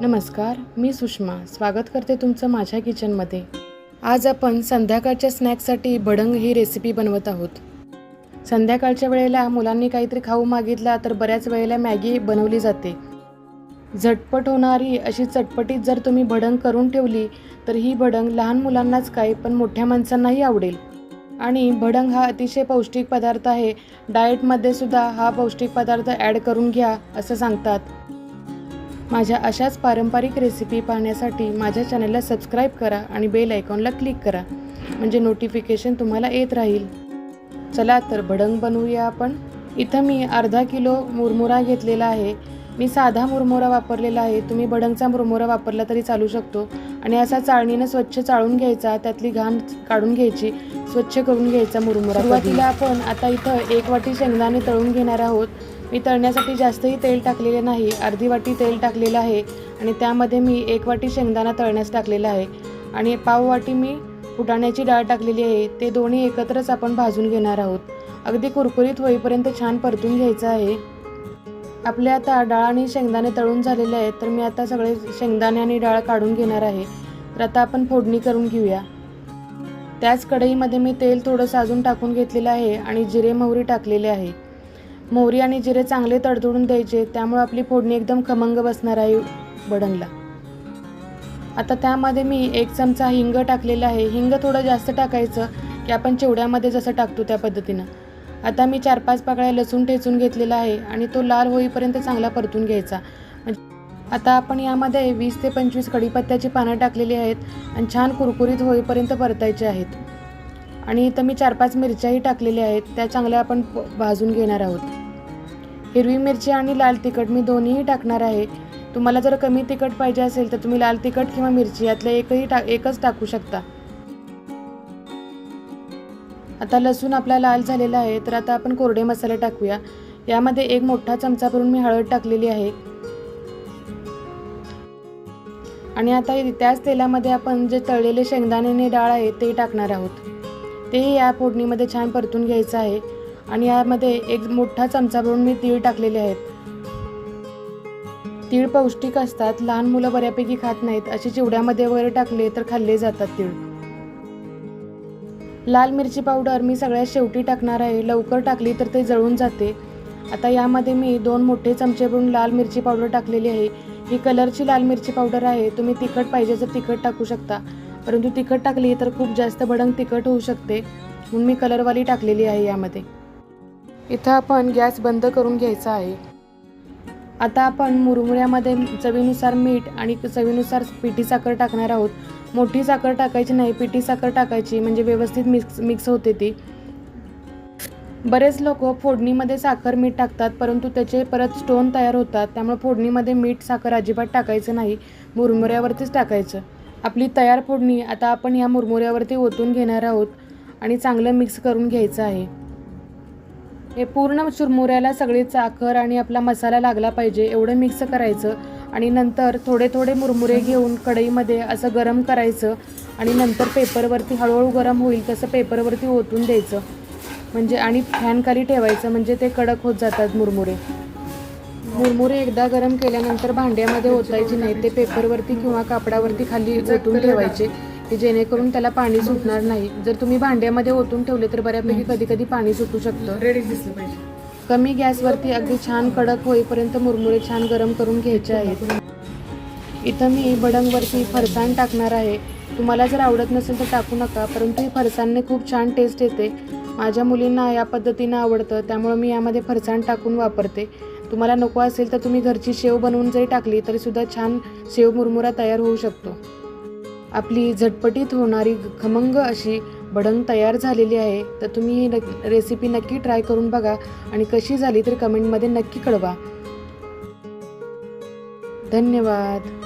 नमस्कार मी सुषमा. स्वागत करते तुमचं माझ्या किचनमध्ये. आज आपण संध्याकाळच्या स्नॅक्ससाठी भडंग ही रेसिपी बनवत आहोत. संध्याकाळच्या वेळेला मुलांनी काहीतरी खाऊ मागितला तर बऱ्याच वेळेला मॅगी बनवली जाते. झटपट होणारी अशी चटपटीत जर तुम्ही भडंग करून ठेवली तर ही भडंग लहान मुलांनाच काय पण मोठ्या माणसांनाही आवडेल. आणि भडंग हा अतिशय पौष्टिक पदार्थ आहे. डाएटमध्ये सुद्धा हा पौष्टिक पदार्थ ॲड करून घ्या असं सांगतात. माझ्या अशाच पारंपरिक रेसिपी पाहण्यासाठी माझ्या चॅनलला सबस्क्राईब करा आणि बेल आयकॉनला क्लिक करा. म्हणजे नोटिफिकेशन तुम्हाला येत राहील. चला तर भडंग बनवूया आपण. इथं मी अर्धा किलो मुरमुरा घेतलेला आहे. मी साधा मुरमुरा वापरलेला आहे. तुम्ही भडंगचा मुरमुरा वापरला तरी चालू शकतो. आणि असा चाळणीनं स्वच्छ चाळून घ्यायचा. त्यातली घाण काढून घ्यायची. स्वच्छ करून घ्यायचा मुरमुरा सुरुवातीला आपण आता इथं एक वाटी शेंगदाणे तळून घेणार आहोत. मी तळण्यासाठी जास्तही तेल टाकलेले नाही अर्धी वाटी तेल टाकलेलं आहे आणि त्यामध्ये मी एक वाटी शेंगदाणा तळण्यास टाकलेला आहे. आणि पाव वाटी मी फुटाण्याची डाळ टाकलेली आहे ते दोन्ही एकत्रच आपण भाजून घेणार आहोत. अगदी कुरकुरीत होईपर्यंत छान परतून घ्यायचं आहे. आपले आता डाळ आणि शेंगदाणे तळून झालेले आहेत तर मी आता सगळे शेंगदाणे आणि डाळ काढून घेणार आहे. तर आता आपण फोडणी करून घेऊया. त्याच कढईमध्ये मी तेल थोडंसं अजून टाकून घेतलेलं आहे आणि जिरे मोहरी टाकलेले आहे. मोहरी आणि जिरे चांगले तडतडून द्यायचे त्यामुळे आपली फोडणी एकदम खमंग बसणार आहे बडणला आता त्यामध्ये मी एक चमचा हिंग टाकलेला आहे. हिंग थोडं जास्त टाकायचं की आपण चिवड्यामध्ये जसं टाकतो त्या पद्धतीनं. आता मी चार पाच पाकळ्या लसूण ठेचून घेतलेला आहे आणि तो लाल होईपर्यंत चांगला परतून घ्यायचा. म्हणजे आता आपण यामध्ये वीस ते पंचवीस कढीपत्त्याची पानं टाकलेली आहेत आणि छान कुरकुरीत होईपर्यंत परतायचे आहेत. आणि इथं मी चार पाच मिरच्याही टाकलेल्या आहेत. त्या चांगल्या आपण प- भाजून घेणार आहोत. हिरवी मिरची आणि लाल तिखट मी दोन्हीही टाकणार आहे. तुम्हाला जर कमी तिखट पाहिजे असेल तर तुम्ही लाल तिखट किंवा मिरची यातलं एकही टा एकच टाकू शकता. आता लसूण आपला लाल झालेला आहे. तर आता आपण कोरडे मसाले टाकूया. यामध्ये एक मोठा चमचा भरून मी हळद टाकलेली आहे. आणि आता त्याच तेलामध्ये आपण जे तळलेले शेंगदाणे डाळ आहे ते टाकणार आहोत. तेही या फोडणीमध्ये छान परतून घ्यायचं आहे. आणि यामध्ये एक मोठा चमचा भरून मी तीळ टाकलेले आहेत. तीळ पौष्टिक असतात लहान मुलं बऱ्यापैकी खात नाहीत. असे चिवड्यामध्ये वगैरे टाकले तर खाल्ले जातात तीळ. लाल मिरची पावडर मी सगळ्यात शेवटी टाकणार आहे. लवकर टाकली तर ते जळून जाते. आता यामध्ये मी दोन मोठे चमचे भरून लाल मिरची पावडर टाकलेली आहे. ही कलरची लाल मिरची पावडर आहे. तुम्ही तिखट पाहिजे तर तिखट टाकू शकता. परंतु तिखट टाकली तर खूप जास्त भडंग तिखट होऊ शकते म्हणून मी कलरवाली टाकलेली आहे यामध्ये. इथं आपण गॅस बंद करून घ्यायचा आहे. आता आपण मुरमुऱ्यामध्ये चवीनुसार मीठ आणि चवीनुसार पिठी साखर टाकणार आहोत. मोठी साखर टाकायची नाही पिठी साखर टाकायची म्हणजे व्यवस्थित मिक्स मिक्स होते ती. बरेच लोक फोडणीमध्ये साखर मीठ टाकतात परंतु त्याचे परत स्टोन तयार होतात त्यामुळे फोडणीमध्ये मीठ साखर अजिबात टाकायचं नाही मुरमुऱ्यावरतीच टाकायचं. आपली तयार फोडणी आता आपण या मुरमुऱ्यावरती ओतून घेणार आहोत आणि चांगलं मिक्स करून घ्यायचं आहे. हे पूर्ण चुरमुऱ्याला सगळी साखर आणि आपला मसाला लागला पाहिजे एवढं मिक्स करायचं आणि नंतर थोडे थोडे मुरमुरे घेऊन कढईमध्ये असं गरम करायचं आणि नंतर पेपरवरती हळूहळू गरम होईल तसं पेपरवरती ओतून द्यायचं. म्हणजे आणि फॅनखाली ठेवायचं म्हणजे ते कडक होत जातात मुरमुरे. मुरमुरे एकदा गरम केल्यानंतर भांड्यामध्ये ओतायचे नाही ते पेपरवरती किंवा कापडावरती खाली ओतून ठेवायचे की जेणेकरून त्याला पाणी सुटणार नाही. जर तुम्ही भांड्यामध्ये ओतून ठेवले तर बऱ्यापैकी कधी कधी पाणी सुटू शकतं. कमी गॅसवरती अगदी छान कडक होईपर्यंत मुरमुरे छान गरम करून घ्यायचे आहेत. इथं मी भडंगवरती फरसाण टाकणार आहे. तुम्हाला जर आवडत नसेल तर टाकू नका परंतु ही फरसाणने खूप छान टेस्ट येते. माझ्या मुलींना या पद्धतीनं आवडतं त्यामुळं मी यामध्ये फरसाण टाकून वापरते. तुम्हाला नको असेल तर तुम्ही घरची शेव बनवून जरी टाकली तरीसुद्धा छान शेव मुरमुरा तयार होऊ शकतो. आपली झटपटीत होणारी खमंग अशी भडंग तयार झालेली आहे तर तुम्ही ही नक्की रेसिपी नक्की ट्राय करून बघा आणि कशी झाली तर कमेंटमध्ये नक्की कळवा. धन्यवाद.